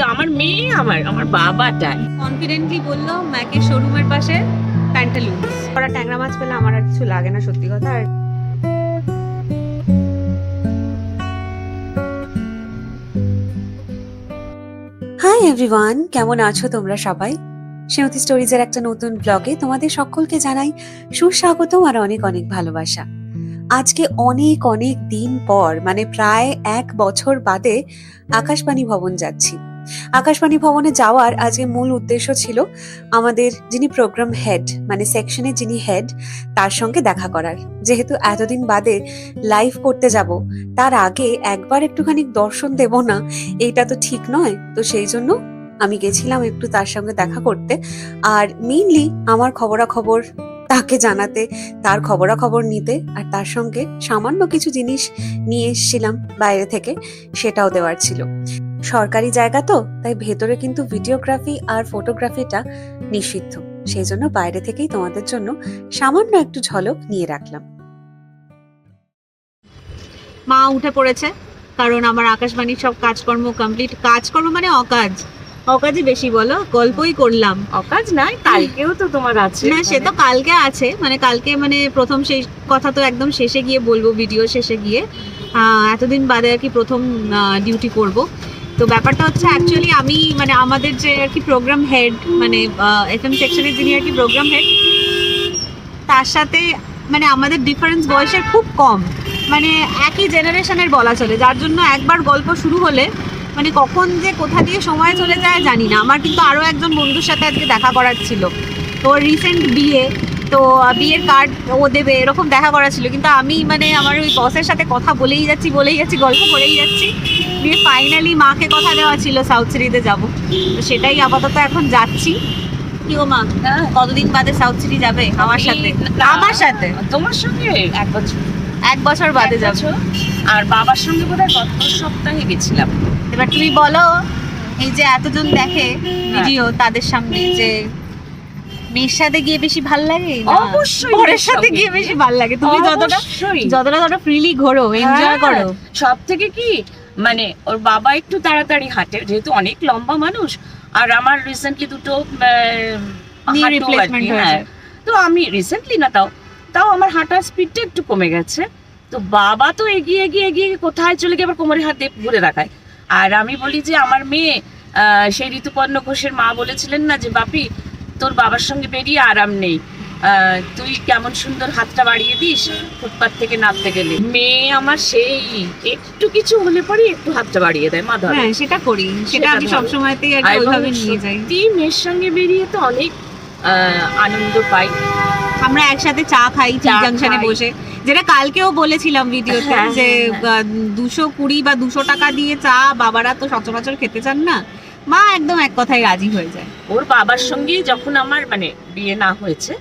কিন্তু আমার মেয়ে আমার আমার বাবাটা কনফিডেন্টলি বলল ম্যাকের শোরুমের পাশে প্যান্টালুন্স ওরা ট্যাংরা মাছ পেলে আমার আর কিছু লাগে না, সত্যি কথা। আর হাই এভরিওয়ান কেমন আছো তোমরা সবাই? সেমতি স্টোরিজের একটা নতুন ব্লগে তোমাদের সকলকে জানাই সুস্বাগত আর অনেক অনেক ভালোবাসা। আজকে অনেক অনেক দিন পর মানে প্রায় এক বছর বাদে আকাশবাণী ভবন যাচ্ছি। আকাশবাণী ভবনে যাওয়ার আজকে মূল উদ্দেশ্য ছিল আমাদের যিনি প্রোগ্রাম হেড মানে সেকশনের যিনি হেড তার সঙ্গে দেখা করার। যেহেতু এতদিন বাদে লাইভ করতে যাব, তার আগে একবার একটুখানি দর্শন দেব না এইটা তো ঠিক নয়। তো সেই জন্য আমি গেছিলাম একটু তার সঙ্গে দেখা করতে। আর মেইনলি আমার খবরাখবর তাকে জানাতে, তার খবরাখবর নিতে, আর তার সঙ্গে সামান্য কিছু জিনিস নিয়ে এসেছিলাম বাইরে থেকে, সেটাও দেওয়ার ছিল। সরকারি জায়গা তো তাই ভেতরে কিন্তু ভিডিওগ্রাফি আর ফটোগ্রাফিটা নিষিদ্ধ। সেই জন্য বাইরে থেকেই তোমাদের জন্য সামান্য একটু ঝলক নিয়ে রাখলাম। মা উঠে পড়েছে কারণ আমার আকাশবাণীর সব কাজকর্ম কমপ্লিট কাজকর্ম মানে অকাজ। অকাজই বেশি বলো গল্পই করলাম। অকাজ নাই কালকেও তো তোমার আছে। না সে তো কালকে আছে মানে কালকে মানে প্রথম সেই কথা তো একদম শেষে গিয়ে বলব ভিডিও শেষে গিয়ে। এতদিন বাদে আর কি প্রথম ডিউটি করব। তো ব্যাপারটা হচ্ছে অ্যাকচুয়ালি আমি মানে আমাদের যে আর কি প্রোগ্রাম হেড মানে এফ এম সেকশনের যিনি আর কি প্রোগ্রাম হেড তার সাথে মানে আমাদের ডিফারেন্স বয়সের খুব কম। মানে একই জেনারেশনের বলা চলে, যার জন্য একবার গল্প শুরু হলে মানে কখন যে কোথা দিয়ে সময় চলে যায় জানি না। আমার কিন্তু আরও একজন বন্ধুর সাথে আজকে দেখা করার ছিল। তো রিসেন্ট বিয়ে, তো বিয়ের কার্ড ও দেবে, এরকম দেখা করা ছিল। কিন্তু আমি মানে আমার ওই বসের সাথে কথা বলেই যাচ্ছি বলেই যাচ্ছি, গল্প করেই যাচ্ছি। দিয়ে ফাইনালি মাকে কথা দেওয়া ছিল সাউথ সিটিতে যাব। তো সেটাই আপাতত এখন যাচ্ছি। মা? কতদিন বাদে সাউথ সিটি যাবে? আমার সাথে। আমার সাথে? তোমার সঙ্গে এক বছর। এক বছর বাদে বছর। আর বাবার সঙ্গে বোধহয় গত সপ্তাহে গেছিলাম। এবার তুমি বলো এই যে এতজন দেখে ভিডিও তাদের সামনে যে মেয়ের সাথে গিয়ে বেশি ভালো লাগে অবশ্যই সাথে গিয়ে বেশি ভালো লাগে। তুমি যতটা। যতটা ফ্রিলি ঘোরো এনজয় হ্যাঁ, করো। সব থেকে কি মানে ওর বাবা একটু তাড়াতাড়ি হাঁটে যেহেতু অনেক লম্বা মানুষ আর আমার রিসেন্টলি দুটো। হ্যাঁ। তো আমি রিসেন্টলি না তাও তাও আমার হাঁটার স্পিডটা একটু কমে গেছে তো বাবা তো এগিয়ে এগিয়ে এগিয়ে কোথায় চলে গিয়ে আবার কোমরে হাত দিয়ে ঘুরে রাখায় আর আমি বলি যে আমার মেয়ে সেই ঋতুপর্ণ ঘোষের মা বলেছিলেন না যে বাপি তোর বাবার সঙ্গে বেরিয়ে আরাম নেই তুই কেমন সুন্দর হাতটা বাড়িয়ে দিস ফুটপাত থেকে নামতে গেলে। মেয়ে আমার সেই একটু কিছু হলে পরে একটু হাতটা বাড়িয়ে দেয় মা ধরো। হ্যাঁ সেটা করি। সেটা আমি। সবসময়তেই আর ওইভাবে নিয়ে যাই। সত্যি মেয়ের সঙ্গে বেরিয়ে তো অনেক আনন্দ পাই। আমরা একসাথে চা খাই চা জাংশনে বসে। যেটা কালকেও বলেছিলাম ভিডিওতে হ্যাঁ, যে হ্যাঁ, দুশো কুড়ি বা দুশো টাকা দিয়ে চা বাবারা তো সচরাচর খেতে চান না। মা একদম এক কথায় রাজি হয়ে যায়। ওর বাবার সঙ্গে যখন আমার মানে বিয়ে না হয়েছে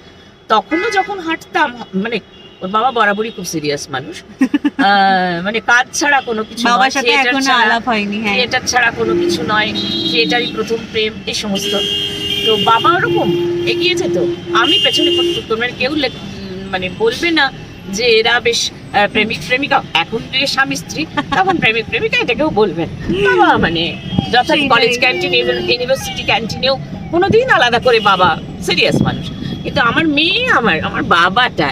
তখনও যখন হাঁটতাম মানে ওর বাবা বরাবরই খুব সিরিয়াস মানুষ। মানে কাজ ছাড়া কোনো কিছু বাবার সাথে এখনও আলাপ হয়নি হ্যাঁ। থিয়েটার ছাড়া কোনো কিছু নয় থিয়েটারই প্রথম প্রেম এই সমস্ত। তো বাবা ওরকম এগিয়ে যেত। আমি পেছনে পড়তো মানে কেউ মানে বলবে না যে এরা বেশ প্রেমিক প্রেমিকা। এখন যে স্বামী স্ত্রী তখন প্রেমিক প্রেমিকা এটা কেউ বলবেন বাবা মানে যথা কলেজ ক্যান্টিন ইউনিভার্সিটি ক্যান্টিনেও কোনোদিন আলাদা করে বাবা সিরিয়াস মানুষ। কিন্তু আমার মেয়ে আমার আমার বাবাটা।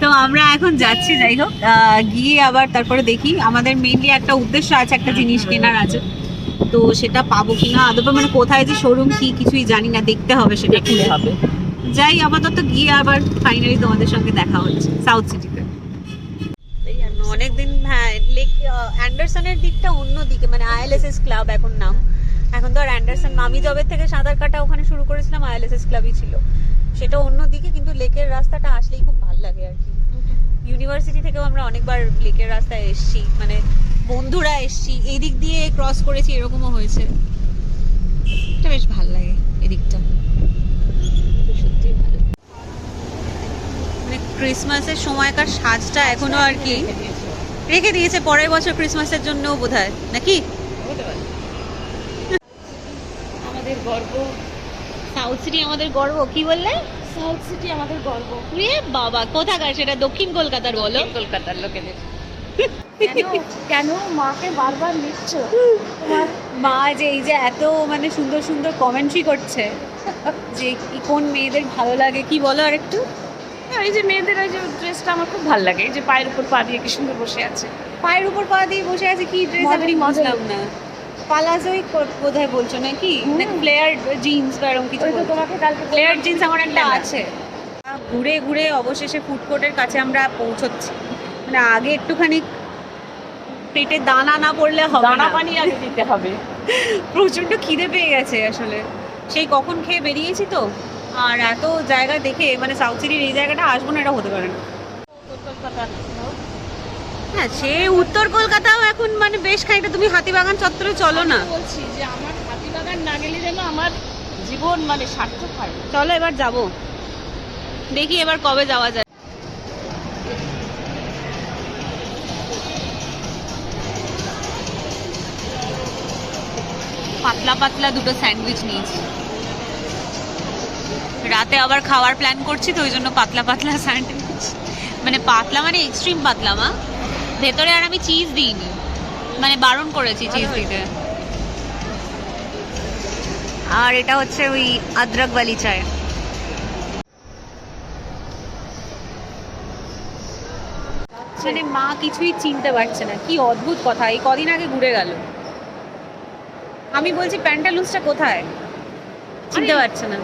তো আমরা এখন যাচ্ছি যাই হোক আহ, গিয়ে আবার তারপরে দেখি। আমাদের মেইনলি একটা উদ্দেশ্য আছে একটা জিনিস কেনার আছে। তো সেটা পাবো কিনা আদৌ মানে কোথায় যে শোরুম কি কিছুই জানি না দেখতে হবে সেটা দেখতে হবে। যাই আপাতত গিয়ে আবার ফাইনালি তোমাদের সঙ্গে দেখা হচ্ছে সাউথ সিটিতে অনেকদিন হ্যাঁ লেক অ্যান্ডারসনের দিকটা অন্য দিকে মানে আইএলএসএস ক্লাব এখন নাম। এখন তো আর অ্যান্ডারসন মামি জবের থেকে সাঁতার কাটা ওখানে শুরু করেছিলাম আইএলএসএস ক্লাবই ছিল। সেটা অন্য দিকে কিন্তু লেকের রাস্তাটা আসলেই খুব ভালো লাগে আর কি। ইউনিভার্সিটি থেকেও আমরা অনেকবার লেকের রাস্তায় এসেছি মানে বন্ধুরা এসেছি এই দিক দিয়ে ক্রস করেছি এরকমও হয়েছে। এটা বেশ ভালো লাগে এদিকটা। সত্যি ভালো। মানে ক্রিসমাসের সময়কার সাজটা এখনও আর কি। রেখে দিয়েছে। পরের বছর ক্রিসমাসের জন্যও বোধ হয় নাকি হতে পারে আমাদের গর্ব। সাউথ সিটি আমাদের গর্ব কি বললে? সাউথ সিটি আমাদের গর্ব। রে বাবা কোথাকার সেটা? দক্ষিণ কলকাতার বলো। কলকাতার লোকেদের। কেন- কেন মাকে বারবার নিচ্ছ? তোমার মা যে এই যে এত মানে সুন্দর সুন্দর কমেন্ট্রি করছে যে কি কোন মেয়েদের ভালো লাগে কি বলো আর একটু হ্যাঁ, এই যে মেয়েদের ওই যে ড্রেসটা আমার খুব ভালো লাগে। এই যে পায়ের উপর পা দিয়ে কি সুন্দর বসে আছে। পায়ের উপর পা দিয়ে বসে আছে কি ড্রেস আমি model। না। পালাজোই বোধহয় বলছো নাকি? ফ্লেয়ার জিন্স বা এরকম কিছু? তোমাকে কালকে ফ্লেয়ার জিন্স আমার একটা আছে। ঘুরে ঘুরে অবশেষে ফুড কোর্টের কাছে আমরা পৌঁছচ্ছি। মানে আগে একটুখানি পেটে দানা না পড়লে হবে দানা পানি আগে দিতে হবে। প্রচণ্ড খিদে পেয়ে গেছে আসলে। সেই কখন খেয়ে বেরিয়েছি তো। আর এত জায়গা দেখে মানে সাউথ সিটির এই জায়গাটা আসব না এটা হতে পারে না। হ্যাঁ সে উত্তর কলকাতাও এখন মানে বেশ খানিকটা তুমি হাতিবাগান চত্বরে চলো না। বলছি যে আমার হাতিবাগান না গেলে যেন আমার জীবন মানে সার্থক হয় চলো এবার যাব। দেখি এবার কবে যাওয়া যায়। পাতলা পাতলা দুটো স্যান্ডউইচ নিয়েছি। রাতে আবার খাওয়ার প্ল্যান করছি তো ওই জন্য পাতলা পাতলা স্যান্ডউইচ। মানে পাতলা মানে এক্সট্রিম পাতলা মা। ভেতরে আর আমি চিজ দিইনি। মানে বারণ করেছি চিজ দিতে। আর এটা হচ্ছে ওই আদ্রক বালি চায়। মানে মা কিছুই চিনতে পারছে না। কি অদ্ভুত কথা এই কদিন আগে ঘুরে গেল। আমি বলছি প্যান্টালুন্সটা কোথায়? চিনতে পারছে না।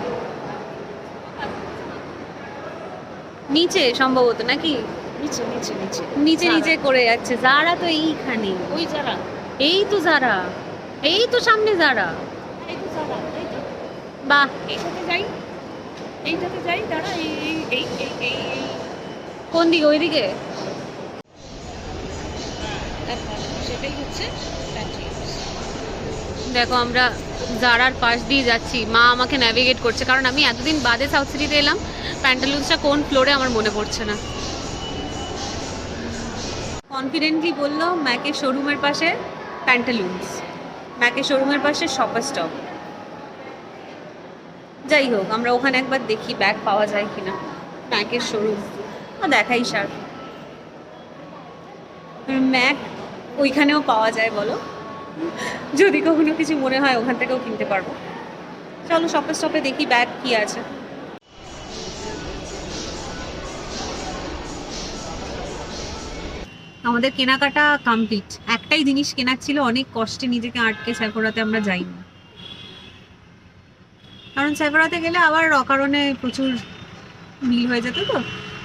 নিচে সম্ভবত নাকি? নিচে নিচে নিচে। নিচে নিচে করে যাচ্ছে। যারা তো এইখানে। ওই যারা। এই তো যারা। এই তো সামনে যারা। এই তো যারা এই তো। বাহ। এইটাতে যাই। এইটাতে যাই দাঁড়া এই এই এই এই এই এই। কোন দিকে? ওইদিকে? সেটাই হচ্ছে দেখো আমরা জারার পাশ দিয়ে যাচ্ছি মা আমাকে ন্যাভিগেট করছে। কারণ আমি এতদিন বাদে সাউথ সিটিতে এলাম প্যান্টালুন্সটা কোন ফ্লোরে আমার মনে পড়ছে না। কনফিডেন্টলি বলল ম্যাকের শোরুমের পাশে প্যান্টালুন্স ম্যাকের শোরুমের পাশে শপার স্টপ যাই হোক, আমরা ওখানে একবার দেখি ব্যাগ পাওয়া যায় কিনা। ম্যাকের শোরুম দেখাই সার ম্যাক ওইখানেও পাওয়া যায়, বলো। যদি কখনো কিছু মনে হয়, ওখান থেকেও কিনতে পারব। চলো শপে স্টপে দেখি ব্যাগ কি আছে। আমাদের কেনাকাটা কমপ্লিট একটাই জিনিস কেনার ছিল অনেক কষ্টে নিজেকে আটকে স্যাফোরাতে আমরা যাইনি। কারণ স্যাফোরাতে গেলে আবার অকারণে প্রচুর বিল হয়ে যেত তো।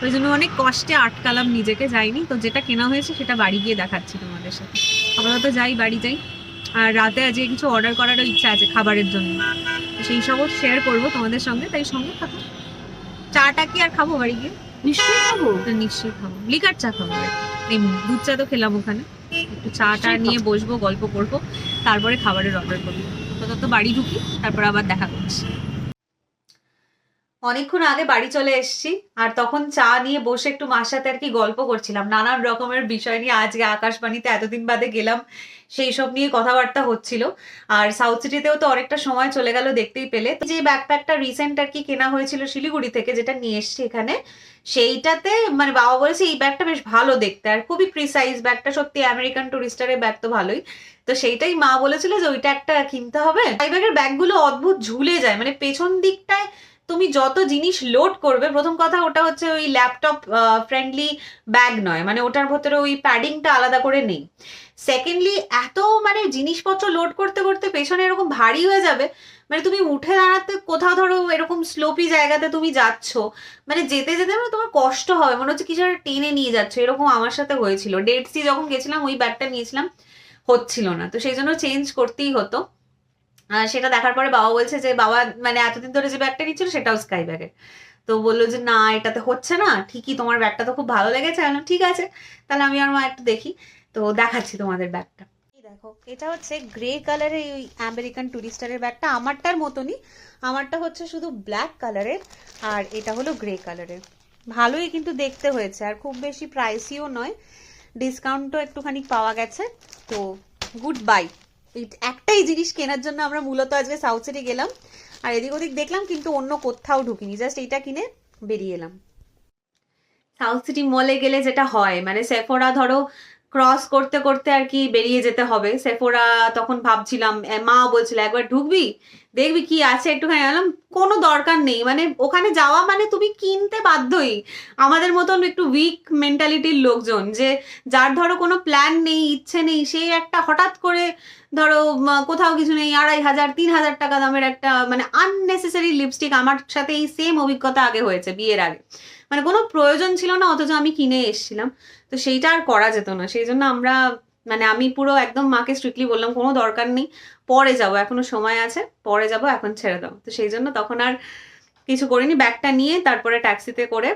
ওই জন্য অনেক কষ্টে আটকালাম নিজেকে যাইনি। তো যেটা কেনা হয়েছে সেটা বাড়ি গিয়ে দেখাচ্ছি তোমাদের সাথে। আপাতত যাই বাড়ি যাই। আর রাতে আজকে কিছু অর্ডার করারও ইচ্ছা আছে খাবারের জন্য। সেই সবও শেয়ার করব তোমাদের সঙ্গে তাই সঙ্গে থাকো। চাটা কি আর খাব বাড়ি গিয়ে? নিশ্চয়ই খাব। তো নিশ্চয়ই খাব। লিকার চা খাব দুধ চা তো খেলাম ওখানে। একটু চাটা টা নিয়ে বসবো গল্প করব তারপরে খাবারের অর্ডার করব। তত বাড়ি ঢুকি তারপর আবার দেখা করছি। অনেকক্ষণ আগে বাড়ি চলে এসেছি, আর তখন চা নিয়ে বসে একটু মার সাথে আর কি গল্প করছিলাম। নানান রকমের বিষয় নিয়ে আজকে আকাশবাণীতে এতদিন বাদে গেলাম, সেই সব নিয়ে কথাবার্তা হচ্ছিল। আর সাউথ সিটিতেও তো অনেকটা সময় চলে গেল দেখতেই পেলে। যে ব্যাকপ্যাকটা রিসেন্ট আর কি কেনা হয়েছিল শিলিগুড়ি থেকে, যেটা নিয়ে এসছি এখানে, সেইটাতে মানে বাবা বলেছে, এই ব্যাগটা বেশ ভালো দেখতে। আর খুবই প্রিসাইজ ব্যাগটা সত্যি আমেরিকান টুরিস্টারের ব্যাগ তো ভালোই। তো সেইটাই মা বলেছিল যে, ওইটা একটা কিনতে হবে। এই ব্যাগের ব্যাগগুলো অদ্ভুত ঝুলে যায় মানে পেছন দিকটায় তুমি যত জিনিস লোড করবে, প্রথম কথা ওটা হচ্ছে ওই ল্যাপটপ ফ্রেন্ডলি ব্যাগ নয় মানে ওটার ভেতরে ওই প্যাডিংটা আলাদা করে নেই। সেকেন্ডলি এত মানে জিনিসপত্র লোড করতে করতে পেছনে এরকম ভারী হয়ে যাবে মানে তুমি উঠে দাঁড়াতে কোথাও ধরো এরকম স্লোপি জায়গাতে তুমি যাচ্ছ মানে যেতে যেতে না তোমার কষ্ট হবে, মনে হচ্ছে কিছু একটা টেনে নিয়ে যাচ্ছ, এরকম আমার সাথে হয়েছিল। ডেড সি যখন গেছিলাম, ওই ব্যাগটা নিয়েছিলাম, হচ্ছিল না, তো সেই জন্য চেঞ্জ করতেই হতো। সেটা দেখার পরে বাবা বলছে যে, বাবা মানে এতদিন ধরে যে ব্যাগটা নিচ্ছিল, সেটাও স্কাই ব্যাগের তো বলল যে, না, এটাতে হচ্ছে না। ঠিকই তোমার ব্যাগটা তো খুব ভালো লেগেছে। আমি ঠিক আছে, তাহলে আমি আর মা একটু দেখি। তো দেখাচ্ছি তোমাদের ব্যাগটা দেখো, এটা হচ্ছে গ্রে কালারের ওই আমেরিকান টুরিস্টারের ব্যাগটা আমারটার মতনই। আমারটা হচ্ছে শুধু ব্ল্যাক কালারের আর এটা হলো গ্রে কালারের ভালোই কিন্তু দেখতে হয়েছে, আর খুব বেশি প্রাইসিও নয়। ডিসকাউন্টও একটুখানি পাওয়া গেছে। তো গুড বাই একটাই জিনিস কেনার জন্য আমরা মূলত আজকে সাউথ সিটি গেলাম। আর এদিক ওদিক দেখলাম কিন্তু অন্য কোথাও ঢুকিনি জাস্ট এইটা কিনে বেরিয়ে এলাম। সাউথ সিটি মলে গেলে যেটা হয় মানে সেফোরা ধরো ক্রস করতে করতে আর কি বেরিয়ে যেতে হবে। সেফোরা তখন ভাবছিলাম মা বলছিল, একবার ঢুকবি? দেখবি কি আছে? একটুখানি বললাম, কোনো দরকার নেই। মানে ওখানে যাওয়া মানে তুমি কিনতে বাধ্যই। আমাদের মতন একটু উইক মেন্টালিটির লোকজন যে যার ধরো কোনো প্ল্যান নেই, ইচ্ছে নেই, সেই একটা হঠাৎ করে ধরো কোথাও কিছু নেই, আড়াই হাজার, তিন হাজার টাকা দামের একটা মানে আননেসেসারি লিপস্টিক আমার সাথে এই সেম অভিজ্ঞতা আগে হয়েছে বিয়ের আগে। মানে কোনো প্রয়োজন ছিল না, অথচ আমি কিনে এসেছিলাম। তো সেইটা আর করা যেত না। সেই জন্য আমরা মানে আমি পুরো একদম মাকে স্ট্রিক্টলি বললাম, কোনো দরকার নেই, পরে যাব, এখনও সময় আছে, পরে যাব, এখন ছেড়ে দাও। তো সেই জন্য তখন আর কিছু করিনি, ব্যাগটা নিয়ে তারপরে ট্যাক্সিতে করে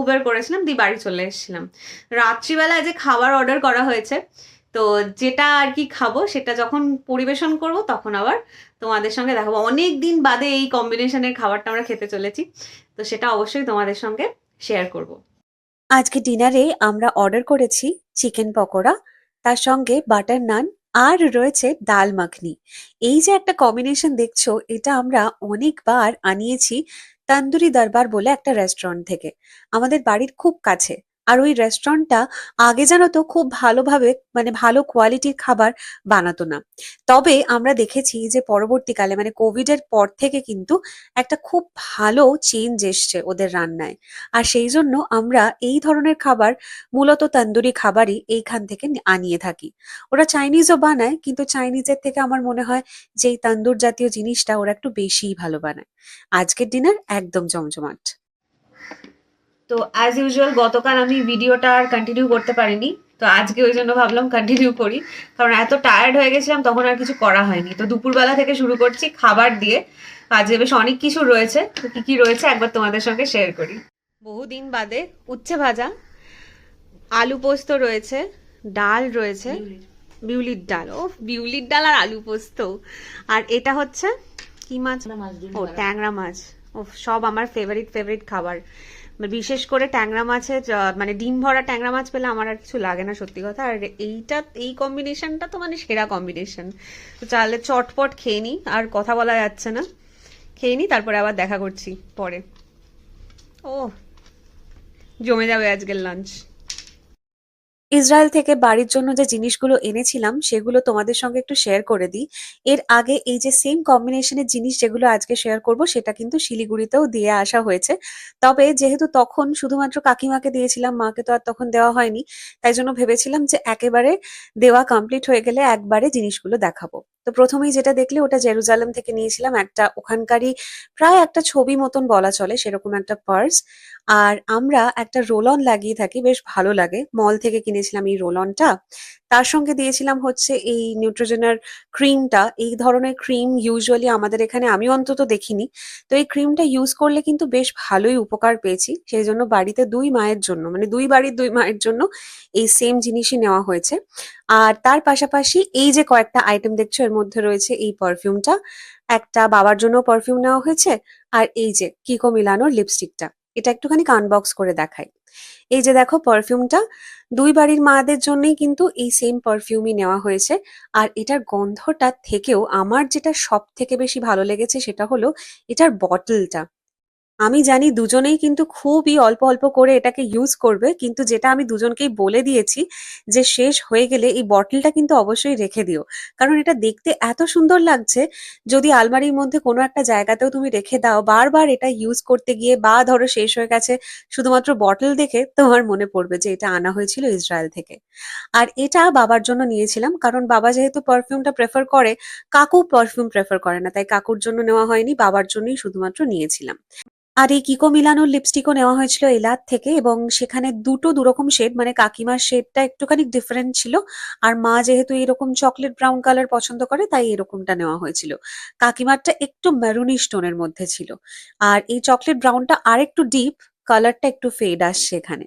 উবের করেছিলাম, দিয়ে বাড়ি চলে এসেছিলাম। রাত্রিবেলায় যে খাবার অর্ডার করা হয়েছে, তো যেটা আর কি খাব, সেটা যখন পরিবেশন করব, তখন আবার তোমাদের সঙ্গে দেখাবো অনেক দিন বাদে এই কম্বিনেশনের খাবারটা আমরা খেতে চলেছি। তো সেটা অবশ্যই তোমাদের সঙ্গে শেয়ার করব। আজকে ডিনারে আমরা অর্ডার করেছি চিকেন পকোড়া, তার সঙ্গে বাটার নান আর রয়েছে ডাল মাখনি। এই যে একটা কম্বিনেশন দেখছ, এটা আমরা অনেকবার আনিয়েছি তান্দুরি দরবার বলে একটা রেস্টুরেন্ট থেকে। আমাদের বাড়ির খুব কাছে। আর ওই রেস্টুরেন্টটা আগে জানো তো খুব ভালোভাবে মানে ভালো কোয়ালিটির খাবার বানাতো না। তবে আমরা দেখেছি যে পরবর্তীকালে মানে কোভিড এর পর থেকে কিন্তু একটা খুব ভালো চেঞ্জ এসছে ওদের রান্নায়। আর সেই জন্য আমরা এই ধরনের খাবার, মূলত তন্দুরি খাবারই এইখান থেকে আনিয়ে থাকি। ওরা চাইনিজও বানায়, কিন্তু চাইনিজের থেকে আমার মনে হয় যে এই তন্দুর জাতীয় জিনিসটা ওরা একটু বেশিই ভালো বানায়। আজকের ডিনার একদম জমজমাট। তো অ্যাজ ইউজুয়াল গতকাল আমি ভিডিওটা আর কন্টিনিউ করতে পারিনি তো আজকে ওই জন্য ভাবলাম কন্টিনিউ করি। কারণ এত টায়ার্ড হয়ে গেছিলাম তখন আর কিছু করা হয়নি। তো দুপুরবেলা থেকে শুরু করছি খাবার দিয়ে। আজকে বেশ অনেক কিছু রয়েছে তো কি কি রয়েছে একবার তোমাদের সঙ্গে শেয়ার করি। বহুদিন বাদে উচ্ছে ভাজা আলু পোস্ত রয়েছে ডাল রয়েছে বিউলির ডাল। ও বিউলির ডাল আর আলু পোস্ত। আর এটা হচ্ছে কি মাছ? ও ট্যাংরা মাছ। ও সব আমার ফেভারিট ফেভারিট খাবার। বিশেষ করে ট্যাংরা মাছের মানে ডিম ভরা ট্যাংরা মাছ পেলে আমার আর কিছু লাগে না, সত্যি কথা। আর এইটা, এই কম্বিনেশনটা তো মানে সেরা কম্বিনেশন তো চালে চটপট খেয়ে নিই, আর কথা বলা যাচ্ছে না। খেয়ে নিই, তারপরে আবার দেখা করছি পরে। ও জমে যাবে আজকের লাঞ্চ ইসরায়েল থেকে বাড়ির জন্য যে জিনিসগুলো এনেছিলাম, সেগুলো তোমাদের সঙ্গে একটু শেয়ার করে দিই। এর আগে এই যে সেম কম্বিনেশনের জিনিস যেগুলো আজকে শেয়ার করব, সেটা কিন্তু শিলিগুড়িতেও দিয়ে আসা হয়েছে। তবে যেহেতু তখন শুধুমাত্র কাকিমাকে দিয়েছিলাম, মাকে তো আর তখন দেওয়া হয়নি, তাই জন্য ভেবেছিলাম যে একেবারে দেওয়া কমপ্লিট হয়ে গেলে একবারে জিনিসগুলো দেখাবো। তো প্রথমেই যেটা দেখলে ওটা জেরুজালেম থেকে নিয়েছিলাম। একটা ওখানকারই প্রায় একটা ছবি মতন বলা চলে সেরকম একটা পার্স। আর আমরা একটা রোলন লাগিয়ে থাকি, বেশ ভালো লাগে। মল থেকে কিনেছিলাম এই রোল অনটা তার সঙ্গে দিয়েছিলাম হচ্ছে এই নিউট্রোজেনার ক্রিমটা। এই ধরনের ক্রিম ইউজুয়ালি আমাদের এখানে, আমি অন্তত দেখিনি। তো এই ক্রিমটা ইউজ করলে কিন্তু বেশ ভালোই উপকার পেয়েছি। সেই জন্য বাড়িতে দুই মায়ের জন্য মানে দুই বাড়ির দুই মায়ের জন্য এই সেম জিনিসই নেওয়া হয়েছে। আর তার পাশাপাশি এই যে কয়েকটা আইটেম দেখছ, এর মধ্যে রয়েছে এই পারফিউমটা একটা বাবার জন্য পারফিউম নেওয়া হয়েছে, আর এই যে কিকো মিলানোর লিপস্টিকটা এটা একটুখানি আনবক্স করে দেখাই। এই যে দেখো পারফিউমটা দুই বাড়ির মাদের জন্যই কিন্তু এই সেম পারফিউমই নেওয়া হয়েছে। আর এটার গন্ধটা থেকেও আমার যেটা সব থেকে বেশি ভালো লেগেছে সেটা হলো এটার বটলটা আমি জানি দুজনেই কিন্তু খুবই অল্প অল্প করে এটাকে ইউজ করবে, কিন্তু যেটা আমি দুজনকেই বলে দিয়েছি যে শেষ হয়ে গেলে এই বটলটা কিন্তু অবশ্যই রেখে দিও। কারণ এটা দেখতে এত সুন্দর লাগছে, যদি আলমারির মধ্যে কোনো একটা জায়গাতেও তুমি রেখে দাও, বারবার এটা ইউজ করতে গিয়ে বা ধরো শেষ হয়ে গেছে, শুধুমাত্র বটল দেখে তোমার মনে পড়বে যে এটা আনা হয়েছিল ইসরায়েল থেকে। আর এটা বাবার জন্য নিয়েছিলাম, কারণ বাবা যেহেতু পারফিউমটা প্রেফার করে, কাকু পারফিউম প্রেফার করে না, তাই কাকুর জন্য নেওয়া হয়নি, বাবার জন্যই শুধুমাত্র নিয়েছিলাম। আর এই কিকো মিলানোর লিপস্টিকও নেওয়া হয়েছিল এলাদ থেকে এবং সেখানে দুটো দুরকম শেড মানে কাকিমার শেডটা একটুখানি ডিফারেন্ট ছিল আর মা যেহেতু এরকম চকলেট ব্রাউন কালার পছন্দ করে, তাই এরকমটা নেওয়া হয়েছিল। কাকিমারটা একটু ম্যারুনি টোনের মধ্যে ছিল। আর এই চকলেট ব্রাউনটা আর একটু ডিপ কালারটা একটু ফেড আসছে এখানে।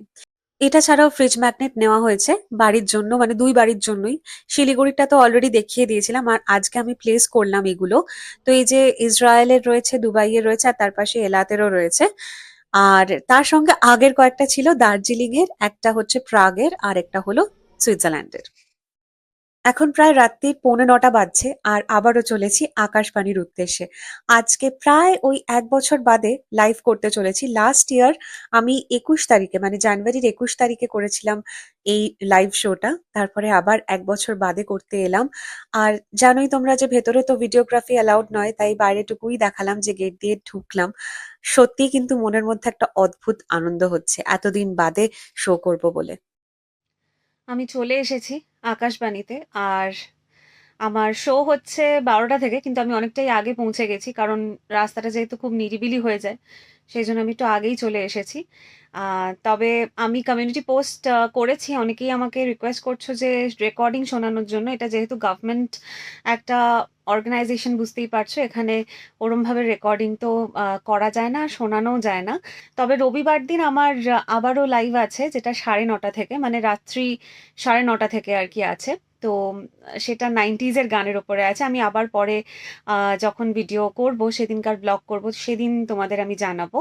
এটা ছাড়াও ফ্রিজ ম্যাগনেট নেওয়া হয়েছে বাড়ির জন্য মানে দুই বাড়ির জন্যই। শিলিগুড়িটা তো অলরেডি দেখিয়ে দিয়েছিলাম, আর আজকে আমি প্লেস করলাম এগুলো। তো এই যে ইসরায়েলের রয়েছে, দুবাইয়ের রয়েছে, আর তার পাশে এলাতেরও রয়েছে। আর তার সঙ্গে আগের কয়েকটা ছিল দার্জিলিং এর একটা হচ্ছে প্রাগের, আর একটা হলো সুইজারল্যান্ডের। এখন প্রায় রাত্রি পৌনে নটা বাজছে আর আবারও চলেছি আকাশবাণীর উদ্দেশ্যে। আজকে প্রায় ওই এক বছর বাদে লাইভ করতে চলেছি। লাস্ট ইয়ার আমি একুশ তারিখে মানে জানুয়ারির একুশ তারিখে করেছিলাম এই লাইভ শোটা তারপরে আবার এক বছর বাদে করতে এলাম। আর জানোই তোমরা যে ভেতরে তো ভিডিওগ্রাফি অ্যালাউড নয়, তাই বাইরেটুকুই দেখালাম যে গেট দিয়ে ঢুকলাম। সত্যি কিন্তু মনের মধ্যে একটা অদ্ভুত আনন্দ হচ্ছে, এতদিন বাদে শো করব বলে। আমি চলে এসেছি। আকাশবাণীতে আর আমার শো হচ্ছে বারোটা থেকে, কিন্তু আমি অনেকটাই আগে পৌঁছে গেছি, কারণ রাস্তাটা যেহেতু খুব নিরিবিলি হয়ে যায়, সেই জন্য আমি একটু আগেই চলে এসেছি। তবে আমি কমিউনিটি পোস্ট করেছি, অনেকেই আমাকে রিকোয়েস্ট করছ যে রেকর্ডিং শোনানোর জন্য, এটা যেহেতু গভর্নমেন্ট একটা অর্গানাইজেশন বুঝতেই পারছ, এখানে ওরমভাবে রেকর্ডিং তো করা যায় না, শোনানোও যায় না। তবে রবিবার দিন আমার আবারও লাইভ আছে, যেটা সাড়ে নটা থেকে মানে রাত্রি সাড়ে নটা থেকে আর কি আছে। তো সেটা নাইনটিজের গানের ওপরে আছে। আমি আবার পরে যখন ভিডিও করব, সেদিনকার ব্লগ করব, সেদিন তোমাদের আমি জানাব।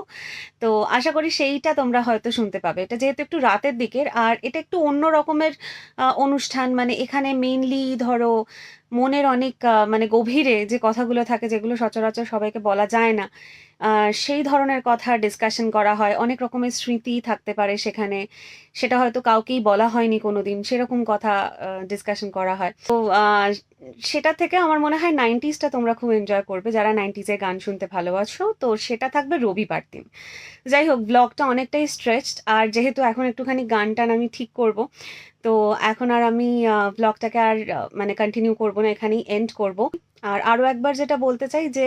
তো আশা করি সেইটা তোমরা হয়তো শুনতে পাবে। এটা যেহেতু একটু রাতের দিকের, আর এটা একটু অন্য রকমের অনুষ্ঠান। মানে এখানে মেইনলি ধরো মনের অনেক মানে গভীরে যে কথাগুলো থাকে, যেগুলো সচরাচর সবাইকে বলা যায় না সেই ধরনের কথা ডিসকাশন করা হয়। অনেক রকমের স্মৃতি থাকতে পারে সেখানে। সেটা হয়তো কাউকেই বলা হয়নি কোনোদিন। সেরকম কথা ডিসকাশন করা হয়। তো সেটা থেকে আমার মনে হয় নাইনটিসটা তোমরা খুব এনজয় করবে। যারা নাইনটিজের গান শুনতে ভালোবাসো, তো সেটা থাকবে রবিবার দিন। যাই হোক ব্লগটা অনেকটাই স্ট্রেচড আর যেহেতু এখন একটুখানি গান টান আমি ঠিক করব, তো এখন আর আমি ব্লগটাকে আর মানে কন্টিনিউ করব না, এখানেই এন্ড করব। আর আরও একবার যেটা বলতে চাই যে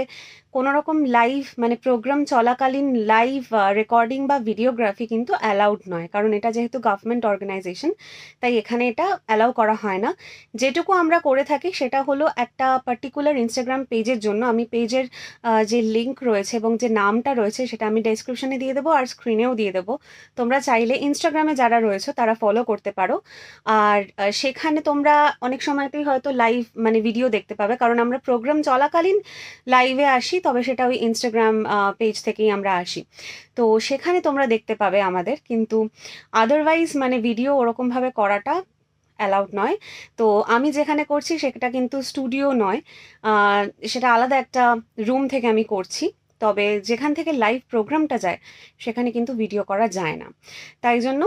কোনো রকম লাইভ মানে প্রোগ্রাম চলাকালীন লাইভ রেকর্ডিং বা ভিডিওগ্রাফি কিন্তু অ্যালাউড নয়। কারণ এটা যেহেতু গভর্নমেন্ট অর্গানাইজেশন তাই এখানে এটা অ্যালাউ করা হয় না। যেটুকু আমরা করে থাকি সেটা হলো একটা পার্টিকুলার ইনস্টাগ্রাম পেজের জন্য আমি পেজের যে লিঙ্ক রয়েছে এবং যে নামটা রয়েছে সেটা আমি ডেসক্রিপশনে দিয়ে দেবো আর স্ক্রিনেও দিয়ে দেবো। তোমরা চাইলে ইনস্টাগ্রামে যারা রয়েছে তারা ফলো করতে পারো। আর সেখানে তোমরা অনেক সময়তেই হয়তো লাইভ মানে ভিডিও দেখতে পাবে। কারণ আমরা প্রোগ্রাম চলাকালীন লাইভে আসি, তবে সেটা ওই ইনস্টাগ্রাম পেজ থেকেই আমরা আসি। তো সেখানে তোমরা দেখতে পাবে আমাদের, কিন্তু আদারওয়াইজ মানে ভিডিও ওরকমভাবে করাটা অ্যালাউড নয়। তো আমি যেখানে করছি সেটা কিন্তু স্টুডিও নয়। সেটা আলাদা একটা রুম থেকে আমি করছি, তবে যেখান থেকে লাইভ প্রোগ্রামটা যায়, সেখানে কিন্তু ভিডিও করা যায় না। তাই জন্য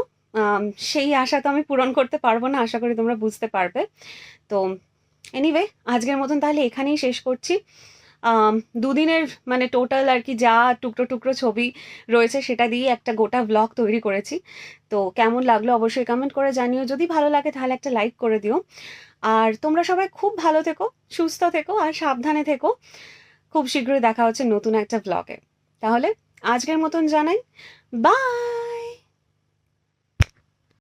সেই আশা তো আমি পূরণ করতে পারব না, আশা করি তোমরা বুঝতে পারবে। তো এনিওয়ে আজকের মতন তাহলে এখানেই শেষ করছি। দুদিনের মানে টোটাল আর কি যা টুকরো টুকরো ছবি রয়েছে সেটা দিয়ে একটা গোটা ব্লগ তৈরি করেছি। তো কেমন লাগল অবশ্যই কমেন্ট করে জানিও। যদি ভালো লাগে তাহলে একটা লাইক করে দিও। আর তোমরা সবাই খুব ভালো থেকো, সুস্থ থেকো আর সাবধানে থেকো। খুব শীঘ্রই দেখা হচ্ছে নতুন একটা ব্লগে তাহলে আজকের মতন জানাই। বাই